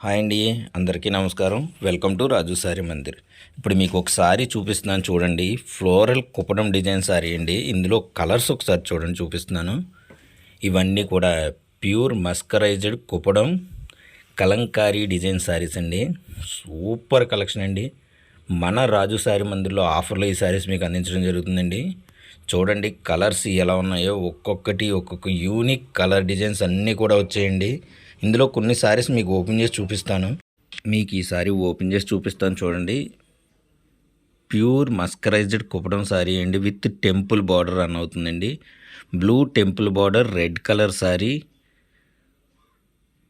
Hi అండి అందరికీ నమస్కారం. Welcome to Raju saree Mandir. ఇప్పుడు మీకు ఒకసారి చూపిస్తున్నాను చూడండి. ఫ్లోరల్ కుప్పడం డిజైన్ సారీ అండి. ఇందులో కలర్స్ ఒకసారి చూడండి చూపిస్తున్నాను. ఇవన్నీ కూడా pure mercerised Kuppadam Kalamkari design sarees అండి. సూపర్ కలెక్షన్ అండి. మన రాజు సారీ మందిర్లో ఆఫర్లో ఈ సారీస్ మీకు అందించడం జరుగుతుందండి. చూడండి కలర్స్ ఎలా ఉన్నాయో. ఒక్కొక్కటి ఒక్కొక్క యూనిక్ కలర్ డిజైన్స్ అన్నీ కూడా వచ్చాయండి. ఇందులో కొన్ని సారీస్ మీకు ఓపెన్ చేసి చూపిస్తాను. మీకు ఈ సారీ ఓపెన్ చేసి చూపిస్తాను చూడండి. ప్యూర్ మస్కరైజ్డ్ కుప్పడం సారీ అండి. విత్ టెంపుల్ బార్డర్ రన్ అవుతుందండి. Blue temple border red colour saree.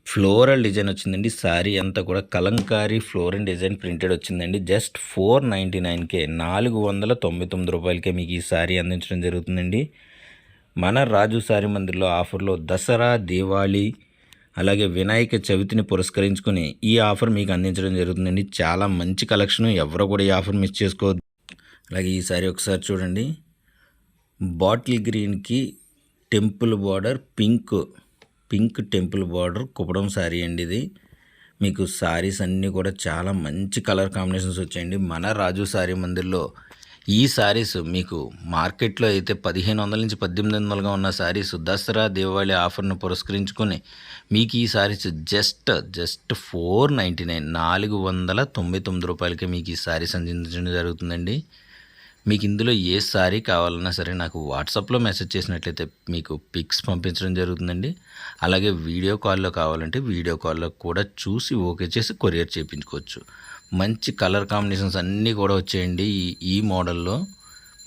Floral design వచ్చిందండి. సారీ అంతా కూడా కలంకారీ ఫ్లోరల్ డిజైన్ ప్రింటెడ్ వచ్చిందండి. జస్ట్ ఫోర్ నైంటీ నైన్కే నాలుగు వందల తొంభై తొమ్మిది రూపాయలకే మీకు ఈ సారీ అందించడం జరుగుతుందండి. మన రాజు సారీ మందిర్లో ఆఫర్లో దసరా దీవాళీ అలాగే వినాయక చవితిని పురస్కరించుకుని ఈ ఆఫర్ మీకు అందించడం జరుగుతుందండి. చాలా మంచి కలెక్షన్ ఎవరు కూడా ఈ ఆఫర్ మిస్ చేసుకోవద్దు. అలాగే ఈ ఒకసారి చూడండి. బాటిల్ గ్రీన్కి temple border pink pink temple border Kuppadam saree అండి ఇది. మీకు సారీస్ అన్నీ కూడా చాలా మంచి కలర్ కాంబినేషన్స్ వచ్చాయండి. మన రాజు సారీ మందిర్లో ఈ శారీస్ మీకు మార్కెట్లో అయితే పదిహేను వందల నుంచి పద్దెనిమిది వందలుగా ఉన్న శారీస్ దసరా దీపావళి ఆఫర్ను పురస్కరించుకొని మీకు ఈ sarees just just four ninety nine నాలుగు వందల తొంభై తొమ్మిది రూపాయలకి మీకు ఈ శారీస్ అందించడం జరుగుతుందండి. మీకు ఇందులో ఏ శారీ కావాలన్నా సరే నాకు వాట్సాప్లో మెసేజ్ చేసినట్లయితే మీకు పిక్స్ పంపించడం జరుగుతుందండి. అలాగే వీడియో కాల్లో కావాలంటే వీడియో కాల్లో కూడా చూసి ఓకే చేసి కొరియర్ చేయించుకోవచ్చు. మంచి కలర్ కాంబినేషన్స్ అన్నీ కూడా వచ్చేయండి ఈ ఈ మోడల్లో.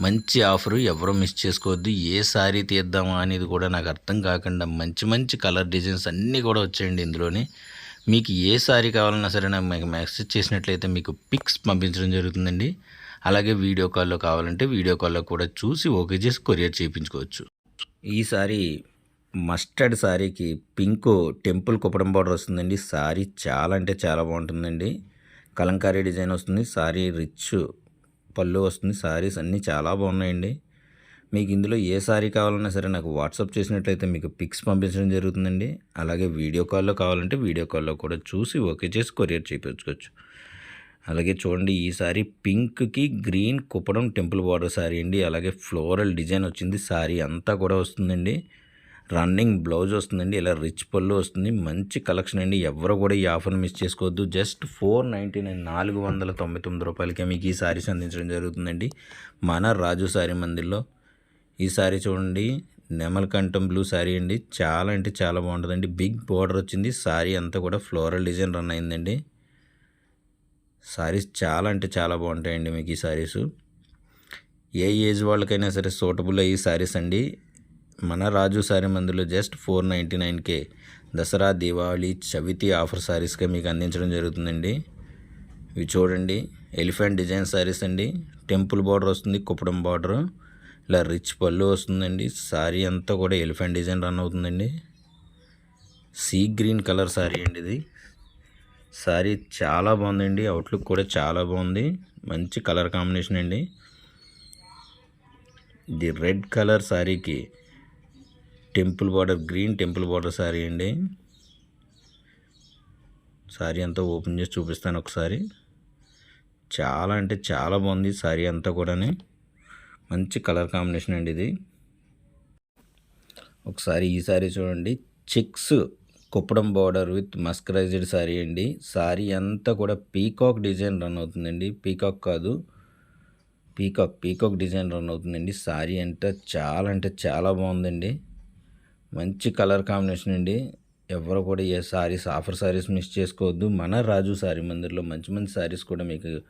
మంచి ఆఫరు ఎవరు మిస్ చేసుకోవద్దు. ఏ సారీ తీద్దామా అనేది కూడా నాకు అర్థం కాకుండా మంచి మంచి కలర్ డిజైన్స్ అన్నీ కూడా వచ్చేయండి ఇందులోని. మీకు ఏ సారీ కావాలన్నా సరే నాకు మీకు మెసేజ్ చేసినట్లయితే మీకు పిక్స్ పంపించడం జరుగుతుందండి. అలాగే వీడియో కాల్లో కావాలంటే వీడియో కాల్లో కూడా చూసి ఓకే చేసి కొరియర్ చేయించుకోవచ్చు. ఈ సారీ మస్టర్డ్ సారీకి పింక్ టెంపుల్ కుప్పడం బార్డర్ వస్తుందండి. శారీ చాలా అంటే చాలా బాగుంటుందండి. కలంకారీ డిజైన్ వస్తుంది సారీ రిచ్ పళ్ళు వస్తుంది సారీస్ అన్నీ చాలా బాగున్నాయండి. మీకు ఇందులో ఏ సారీ కావాలన్నా సరే నాకు వాట్సాప్ చేసినట్లయితే మీకు పిక్స్ పంపించడం జరుగుతుందండి. అలాగే వీడియో కాల్లో కావాలంటే వీడియో కాల్లో కూడా చూసి ఓకే చేసి కొరియర్ చేయించుకోవచ్చు. అలాగే చూడండి ఈ సారీ పింక్కి green Kuppadam temple border saree అండి. అలాగే ఫ్లోరల్ డిజైన్ వచ్చింది సారీ అంతా కూడా వస్తుందండి. రన్నింగ్ బ్లౌజ్ వస్తుందండి ఇలా రిచ్ పళ్ళు వస్తుంది. మంచి కలెక్షన్ అండి. ఎవరు కూడా ఈ ఆఫర్ మిస్ చేసుకోవద్దు. జస్ట్ ఫోర్ నైంటీ నైన్ నాలుగు వందల తొంభై తొమ్మిది రూపాయలకే మీకు ఈ సారీస్ అందించడం జరుగుతుందండి. మన రాజు సారీ మందిర్లో ఈ సారీ చూడండి నెమలకంఠం బ్లూ శారీ అండి. చాలా అంటే చాలా బాగుంటుందండి. బిగ్ బోర్డర్ వచ్చింది. సారీ అంతా కూడా ఫ్లోరల్ డిజైన్ రన్ అయిందండి. సారీస్ చాలా అంటే చాలా బాగుంటాయండి మీకు ఈ శారీస్ ఏ ఏజ్ వాళ్ళకైనా సరే సూటబుల్ అయ్యి శారీస్ అండి. మన రాజు సారీ మందులో జస్ట్ ఫోర్ నైంటీ నైన్కే దసరా దీపావళి చవితి ఆఫర్ శారీస్గా మీకు అందించడం జరుగుతుందండి. ఇవి చూడండి. ఎలిఫెంట్ డిజైన్ శారీస్ అండి. టెంపుల్ బార్డర్ వస్తుంది కుప్పడం బార్డర్. ఇలా రిచ్ పళ్ళు వస్తుందండి. శారీ అంతా కూడా ఎలిఫెంట్ డిజైన్ రన్ అవుతుందండి. సీ గ్రీన్ కలర్ శారీ అండి ఇది. శారీ చాలా బాగుందండి. అవుట్లుక్ కూడా చాలా బాగుంది. మంచి కలర్ కాంబినేషన్ అండి. ఇది రెడ్ కలర్ శారీకి temple border green temple border saree అండి. శారీ అంతా ఓపెన్ చేసి చూపిస్తాను ఒకసారి. చాలా అంటే చాలా బాగుంది శారీ అంతా కూడా మంచి కలర్ కాంబినేషన్ అండి ఇది. ఒకసారి ఈ సారీ చూడండి. Checks Kuppadam border with mercerised saree అండి. సారీ అంతా కూడా పీకాక్ డిజైన్ రన్ అవుతుందండి. పీకాక్ కాదు పీకాక్ పీకాక్ డిజైన్ రన్ అవుతుందండి. శారీ అంటే చాలా అంటే చాలా బాగుందండి. మంచి కలర్ కాంబినేషన్ అండి. ఎవరు కూడా ఏ సారీస్ ఆఫర్ సారీస్ మిస్ చేసుకోవద్దు. మన రాజు సారీ మందిర్లో మంచి మంచి సారీస్ కూడా మీకు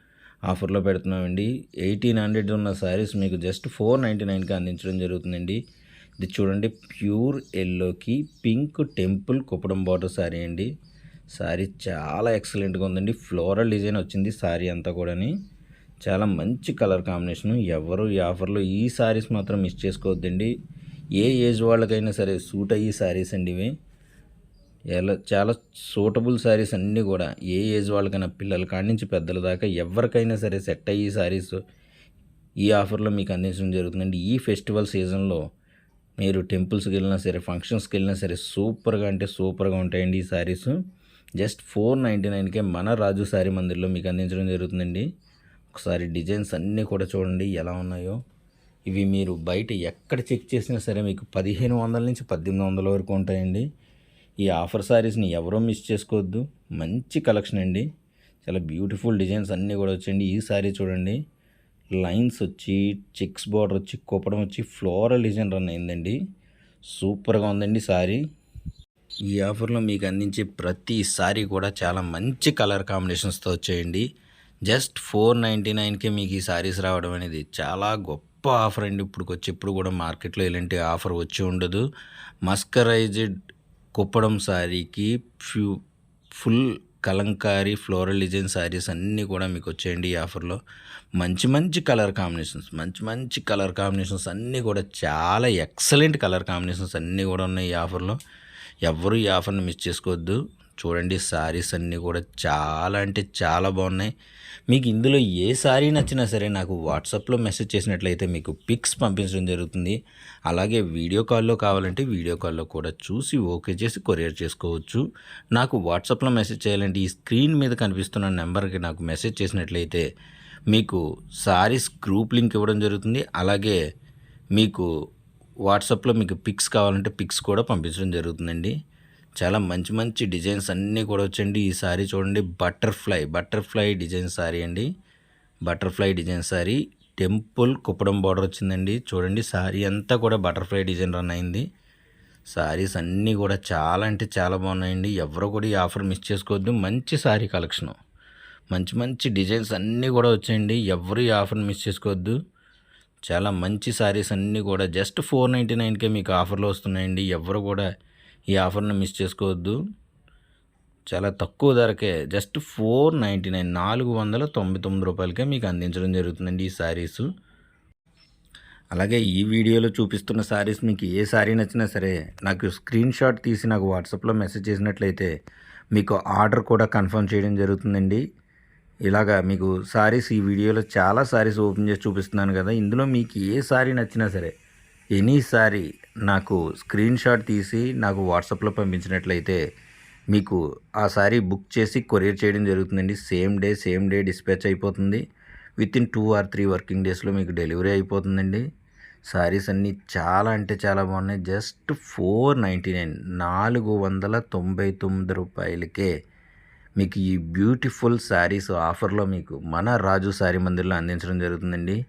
ఆఫర్లో పెడుతున్నామండి. ఎయిటీన్ హండ్రెడ్ ఉన్న సారీస్ మీకు జస్ట్ ఫోర్ నైంటీ నైన్కి అందించడం జరుగుతుందండి. ఇది చూడండి ప్యూర్ ఎల్లోకి pink temple Kuppadam border saree అండి. సారీ చాలా ఎక్సలెంట్గా ఉందండి. ఫ్లోరల్ డిజైన్ వచ్చింది సారీ అంతా కూడాని. చాలా మంచి కలర్ కాంబినేషను. ఎవరు ఈ ఆఫర్లో ఈ సారీస్ మాత్రం మిస్ చేసుకోవద్దండి. ఏ ఏజ్ వాళ్ళకైనా సరే సూట్ అయ్యి శారీస్ అండి ఇవి. ఎలా చాలా సూటబుల్ శారీస్ అన్నీ కూడా. ఏ ఏజ్ వాళ్ళకైనా పిల్లల కాడి నుంచి పెద్దల దాకా ఎవరికైనా సరే సెట్ అయ్యి శారీస్ ఈ ఆఫర్లో మీకు అందించడం జరుగుతుందండి. ఈ ఫెస్టివల్ సీజన్లో మీరు టెంపుల్స్కి వెళ్ళినా సరే ఫంక్షన్స్కి వెళ్ళినా సరే సూపర్గా అంటే సూపర్గా ఉంటాయండి ఈ శారీస్. జస్ట్ ఫోర్ నైంటీ నైన్కే మన రాజు శారీ మందిర్లో మీకు అందించడం జరుగుతుందండి. ఒకసారి డిజైన్స్ అన్నీ కూడా చూడండి ఎలా ఉన్నాయో. ఇవి మీరు బయట ఎక్కడ చెక్ చేసినా సరే మీకు పదిహేను వందల నుంచి పద్దెనిమిది వందల వరకు ఉంటాయండి. ఈ ఆఫర్ శారీస్ని ఎవరో మిస్ చేసుకోవద్దు. మంచి కలెక్షన్ అండి. చాలా బ్యూటిఫుల్ డిజైన్స్ అన్నీ కూడా వచ్చండి ఈ శారీ చూడండి. లైన్స్ వచ్చి చెక్స్ బార్డర్ వచ్చి కుప్పడం వచ్చి ఫ్లోరల్ డిజైన్ రన్ అయిందండి. సూపర్గా ఉందండి శారీ ఈ ఆఫర్లో మీకు అందించే ప్రతి సారీ కూడా చాలా మంచి కలర్ కాంబినేషన్స్తో వచ్చేయండి. జస్ట్ ఫోర్ నైంటీ నైన్కే మీకు ఈ సారీస్ రావడం అనేది చాలా గొప్ప ఆఫర్ అండి ఇప్పుడు వచ్చి ఇప్పుడు కూడా మార్కెట్లో ఇలాంటి ఆఫర్ వచ్చి ఉండదు. మస్కరైజ్డ్ కుప్పడం శారీకి few full Kalamkari floral design saris అన్నీ కూడా మీకు వచ్చేయండి ఈ ఆఫర్లో. మంచి మంచి కలర్ కాంబినేషన్స్ మంచి మంచి కలర్ కాంబినేషన్స్ అన్నీ కూడా చాలా ఎక్సలెంట్ కలర్ కాంబినేషన్స్ అన్నీ కూడా ఉన్నాయి ఈ ఆఫర్లో. ఎవ్వరూ ఈ ఆఫర్ని మిస్ చేసుకోవద్దు. చూడండి శారీస్ అన్నీ కూడా చాలా అంటే చాలా బాగున్నాయి. మీకు ఇందులో ఏ శారీ నచ్చినా సరే నాకు వాట్సాప్లో మెసేజ్ చేసినట్లయితే మీకు పిక్స్ పంపించడం జరుగుతుంది. అలాగే వీడియో కాల్లో కావాలంటే వీడియో కాల్లో కూడా చూసి ఓకే చేసి కొరియర్ చేసుకోవచ్చు. నాకు వాట్సాప్లో మెసేజ్ చేయాలంటే ఈ స్క్రీన్ మీద కనిపిస్తున్న నెంబర్కి నాకు మెసేజ్ చేసినట్లయితే మీకు శారీస్ గ్రూప్ లింక్ ఇవ్వడం జరుగుతుంది. అలాగే మీకు వాట్సాప్లో మీకు పిక్స్ కావాలంటే పిక్స్ కూడా పంపించడం జరుగుతుందండి. చాలా మంచి మంచి డిజైన్స్ అన్నీ కూడా వచ్చండి. ఈ సారీ చూడండి బటర్ఫ్లై బటర్ఫ్లై డిజైన్ సారీ అండి. Butterfly design saree. Temple Kuppadam border వచ్చిందండి. చూడండి సారీ అంతా కూడా బటర్ఫ్లై డిజైన్ రన్ అయింది. సారీస్ అన్నీ కూడా చాలా అంటే చాలా బాగున్నాయండి. ఎవరు కూడా ఈ ఆఫర్ మిస్ చేసుకోవద్దు. మంచి సారీ కలెక్షను. మంచి మంచి డిజైన్స్ అన్నీ కూడా వచ్చాయండి ఎవరు ఈ ఆఫర్ మిస్ చేసుకోవద్దు. చాలా మంచి సారీస్ అన్నీ కూడా జస్ట్ ఫోర్ నైంటీ నైన్కే మీకు ఆఫర్లో వస్తున్నాయండి. ఎవరు కూడా ఈ ఆఫర్ని మిస్ చేసుకోవద్దు. చాలా తక్కువ ధరకే జస్ట్ ఫోర్ నైంటీ నైన్ నాలుగు వందల తొంభై తొమ్మిది రూపాయలకే మీకు అందించడం జరుగుతుందండి ఈ శారీస్. అలాగే ఈ వీడియోలో చూపిస్తున్న శారీస్ మీకు ఏ శారీ నచ్చినా సరే నాకు స్క్రీన్ షాట్ తీసి నాకు వాట్సాప్లో మెసేజ్ చేసినట్లయితే మీకు ఆర్డర్ కూడా కన్ఫర్మ్ చేయడం జరుగుతుందండి. ఇలాగా మీకు సారీస్ ఈ వీడియోలో చాలా సారీస్ ఓపెన్ చేసి చూపిస్తున్నాను కదా ఇందులో మీకు ఏ సారీ నచ్చినా సరే ఎనీ శారీ నాకు స్క్రీన్ షాట్ తీసి నాకు వాట్సాప్లో పంపించినట్లయితే మీకు ఆ సారీ బుక్ చేసి కొరియర్ చేయడం జరుగుతుందండి. Same day same day dispatch అయిపోతుంది. Within two or three working డేస్లో మీకు డెలివరీ అయిపోతుందండి. సారీస్ అన్నీ చాలా అంటే చాలా బాగున్నాయి. జస్ట్ ఫోర్ నైంటీ నైన్ నాలుగు వందల తొంభై తొమ్మిది రూపాయలకే మీకు ఈ బ్యూటిఫుల్ శారీస్ ఆఫర్లో మీకు మన రాజు శారీ మందిర్లో అందించడం జరుగుతుందండి.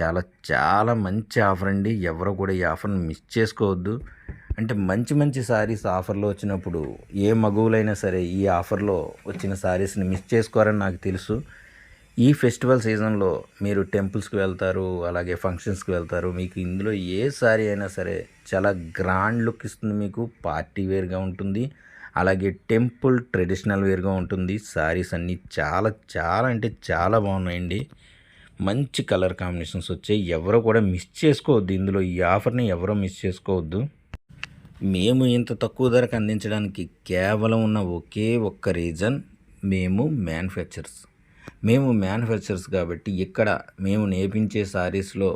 చాలా చాలా మంచి ఆఫర్ అండి. ఎవరు కూడా ఈ ఆఫర్ని మిస్ చేసుకోవద్దు. అంటే మంచి మంచి శారీస్ ఆఫర్లో వచ్చినప్పుడు ఏ మగువులైనా సరే ఈ ఆఫర్లో వచ్చిన శారీస్ని మిస్ చేసుకోరని నాకు తెలుసు. ఈ ఫెస్టివల్ సీజన్లో మీరు టెంపుల్స్కి వెళ్తారు అలాగే ఫంక్షన్స్కి వెళ్తారు. మీకు ఇందులో ఏ శారీ అయినా సరే చాలా గ్రాండ్ లుక్ ఇస్తుంది మీకు. పార్టీ వేర్గా ఉంటుంది. అలాగే టెంపుల్ ట్రెడిషనల్ వేర్గా ఉంటుంది. శారీస్ అన్నీ చాలా చాలా అంటే చాలా బాగున్నాయండి. మంచి కలర్ కాంబినేషన్స్ వచ్చాయి ఎవరో కూడా మిస్ చేసుకోవద్దు ఇందులో. ఈ ఆఫర్ని ఎవరో మిస్ చేసుకోవద్దు. మేము ఇంత తక్కువ ధరకు అందించడానికి కేవలం ఉన్న ఒకే ఒక్క రీజన్ మేము మ్యానుఫ్యాక్చర్స్ మేము మ్యానుఫ్యాక్చర్స్ కాబట్టి ఇక్కడ మేము నేర్పించే శారీస్లో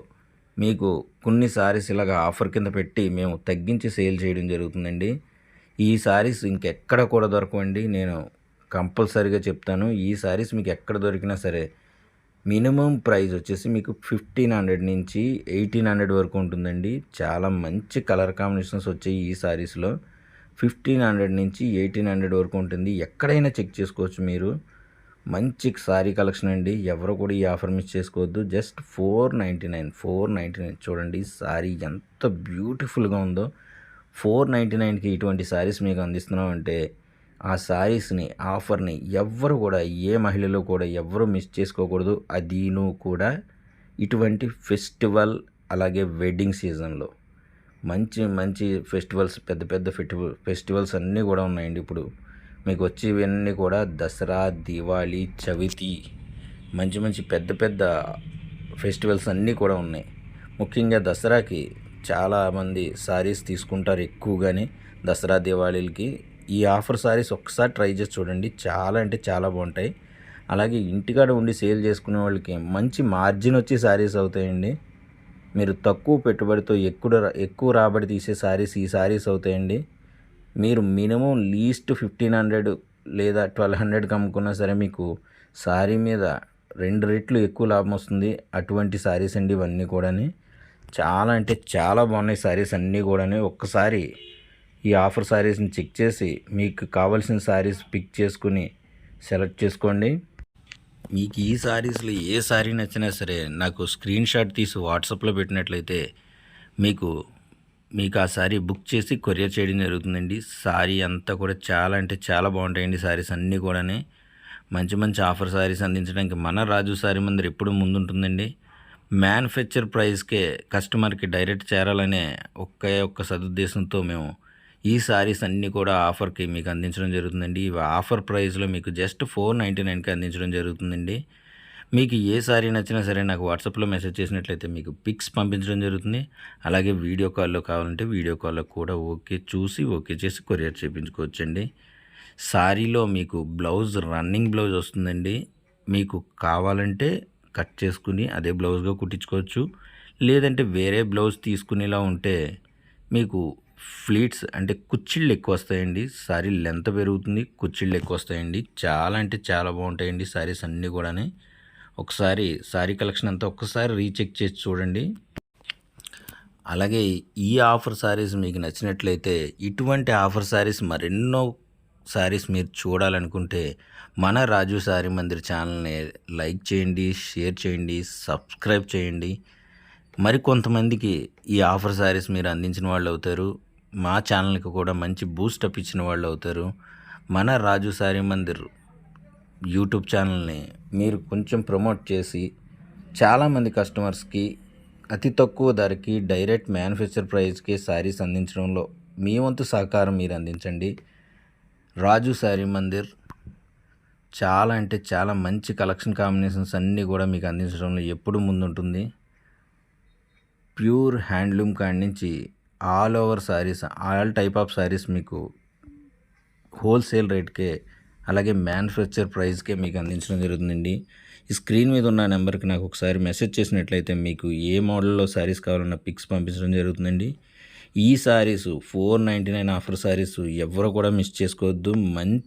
మీకు కొన్ని సారీస్ ఇలాగ ఆఫర్ కింద పెట్టి మేము తగ్గించి సేల్ చేయడం జరుగుతుందండి. ఈ సారీస్ ఇంకెక్కడ కూడా దొరకవండి. నేను కంపల్సరీగా చెప్తాను ఈ సారీస్ మీకు ఎక్కడ దొరికినా సరే మినిమం ప్రైస్ వచ్చేసి మీకు ఫిఫ్టీన్ హండ్రెడ్ నుంచి ఎయిటీన్ హండ్రెడ్ వరకు ఉంటుందండి. చాలా మంచి కలర్ కాంబినేషన్స్ వచ్చాయి ఈ సారీస్లో. ఫిఫ్టీన్ హండ్రెడ్ నుంచి ఎయిటీన్ హండ్రెడ్ వరకు ఉంటుంది. ఎక్కడైనా చెక్ చేసుకోవచ్చు మీరు. మంచి సారీ కలెక్షన్ అండి. ఎవరు కూడా ఈ ఆఫర్ మిస్ చేసుకోవద్దు. Just four ninety nine four ninety nine. చూడండి సారీ ఎంత బ్యూటిఫుల్గా ఉందో. ఫోర్ నైంటీ నైన్కి ఇటువంటి సారీస్ మీకు అందిస్తున్నాం అంటే ఆ శారీస్ని ఆఫర్ని ఎవ్వరు కూడా ఏ మహిళలు కూడా ఎవ్వరు మిస్ చేసుకోకూడదు. అదీను కూడా ఇటువంటి ఫెస్టివల్ అలాగే వెడ్డింగ్ సీజన్లో. మంచి మంచి ఫెస్టివల్స్ పెద్ద పెద్ద ఫెస్టివల్ ఫెస్టివల్స్ అన్నీ కూడా ఉన్నాయండి ఇప్పుడు. మీకు వచ్చేవన్నీ కూడా దసరా దివాళీ చవితి మంచి మంచి పెద్ద పెద్ద ఫెస్టివల్స్ అన్నీ కూడా ఉన్నాయి. ముఖ్యంగా దసరాకి చాలామంది సారీస్ తీసుకుంటారు ఎక్కువగానే. దసరా దివాళీలకి ఈ ఆఫర్ సారీస్ ఒక్కసారి ట్రై చేసి చూడండి. చాలా అంటే చాలా బాగుంటాయి. అలాగే ఇంటికాడ ఉండి సేల్ చేసుకునే వాళ్ళకి మంచి మార్జిన్ వచ్చి శారీస్ అవుతాయండి. మీరు తక్కువ పెట్టుబడితో ఎక్కువ ఎక్కువ రాబడి తీసే శారీస్ ఈ శారీస్ అవుతాయండి. మీరు మినిమం లీస్ట్ ఫిఫ్టీన్ హండ్రెడ్ లేదా ట్వెల్వ్ హండ్రెడ్కి అమ్ముకున్నా సరే మీకు సారీ మీద రెండు రెట్లు ఎక్కువ లాభం వస్తుంది. అటువంటి సారీస్ అండి ఇవన్నీ కూడాని. చాలా అంటే చాలా బాగున్నాయి సారీస్ అన్నీ కూడాని. ఒక్కసారి ఈ ఆఫర్ సారీస్ని చెక్ చేసి మీకు కావాల్సిన శారీస్ పిక్ చేసుకుని సెలెక్ట్ చేసుకోండి. మీకు ఈ శారీస్లో ఏ శారీ నచ్చినా సరే నాకు స్క్రీన్ షాట్ తీసి వాట్సాప్లో పెట్టినట్లయితే మీకు మీకు ఆ శారీ బుక్ చేసి కొరియర్ చేయడం జరుగుతుందండి. సారీ అంతా కూడా చాలా అంటే చాలా బాగుంటాయండి సారీస్ అన్నీ కూడానే. మంచి మంచి ఆఫర్ సారీస్ అందించడానికి మన రాజు సారీ మందిర్ ఎప్పుడు ముందుంటుందండి. మ్యానుఫ్యాక్చర్ ప్రైస్కే కస్టమర్కి డైరెక్ట్ చేరాలనే ఒకే ఒక్క సదుద్దేశంతో మేము ఈ సారీస్ అన్నీ కూడా ఆఫర్కి మీకు అందించడం జరుగుతుందండి. ఇవి ఆఫర్ ప్రైస్లో మీకు జస్ట్ ఫోర్ నైంటీ నైన్కి అందించడం జరుగుతుందండి. మీకు ఏ సారీ నచ్చినా సరే నాకు వాట్సాప్లో మెసేజ్ చేసినట్లయితే మీకు పిక్స్ పంపించడం జరుగుతుంది. అలాగే వీడియో కాల్లో కావాలంటే వీడియో కాల్లో కూడా ఓకే చూసి ఓకే చేసి కొరియర్ చేయించుకోవచ్చండి. సారీలో మీకు బ్లౌజ్ రన్నింగ్ బ్లౌజ్ వస్తుందండి. మీకు కావాలంటే కట్ చేసుకుని అదే బ్లౌజ్గా కుట్టించుకోవచ్చు. లేదంటే వేరే బ్లౌజ్ తీసుకునేలా ఉంటే మీకు ఫ్లీట్స్ అంటే కుచ్చిళ్ళు ఎక్కువ వస్తాయండి సారీ లెంత్ పెరుగుతుంది కుచ్చిళ్ళు ఎక్కువ వస్తాయండి చాలా అంటే చాలా బాగుంటాయండి సారీస్ అన్నీ కూడానే. ఒకసారి సారీ కలెక్షన్ అంతా ఒక్కసారి రీచెక్ చేసి చూడండి. అలాగే ఈ ఆఫర్ సారీస్ మీకు నచ్చినట్లయితే ఇటువంటి ఆఫర్ సారీస్ మరెన్నో సారీస్ మీరు చూడాలనుకుంటే మన రాజు సారీ మందిర్ ఛానల్ని లైక్ చేయండి షేర్ చేయండి సబ్స్క్రైబ్ చేయండి. మరి కొంతమందికి ఈ ఆఫర్ సారీస్ మీరు అందించిన వాళ్ళు అవుతారు మా ఛానల్కి కూడా మంచి బూస్టప్ ఇచ్చిన వాళ్ళు అవుతారు. మన రాజు సారీ మందిర్ యూట్యూబ్ ఛానల్ని మీరు కొంచెం ప్రమోట్ చేసి చాలామంది కస్టమర్స్కి అతి తక్కువ ధరకి డైరెక్ట్ మ్యానుఫ్యాక్చర్ ప్రైస్కి శారీస్ అందించడంలో మీ వంతు సహకారం మీరు అందించండి. రాజు శారీ మందిర్ చాలా అంటే చాలా మంచి కలెక్షన్ కాంబినేషన్స్ అన్నీ కూడా మీకు అందించడంలో ఎప్పుడు ముందుంటుంది. ప్యూర్ హ్యాండ్లూమ్ కాడి నుంచి all over sarees all type of sarees మీకు హోల్సేల్ రేట్కే అలాగే మ్యానుఫ్యాక్చర్ ప్రైస్కే మీకు అందించడం జరుగుతుందండి. ఈ స్క్రీన్ మీద ఉన్న నెంబర్కి నాకు ఒకసారి మెసేజ్ చేసినట్లయితే మీకు ఏ మోడల్లో శారీస్ కావాలన్న పిక్స్ పంపించడం జరుగుతుందండి. ఈ sarees four ninety nine offer sarees ఎవరు కూడా మిస్ చేసుకోవద్దు. మంచి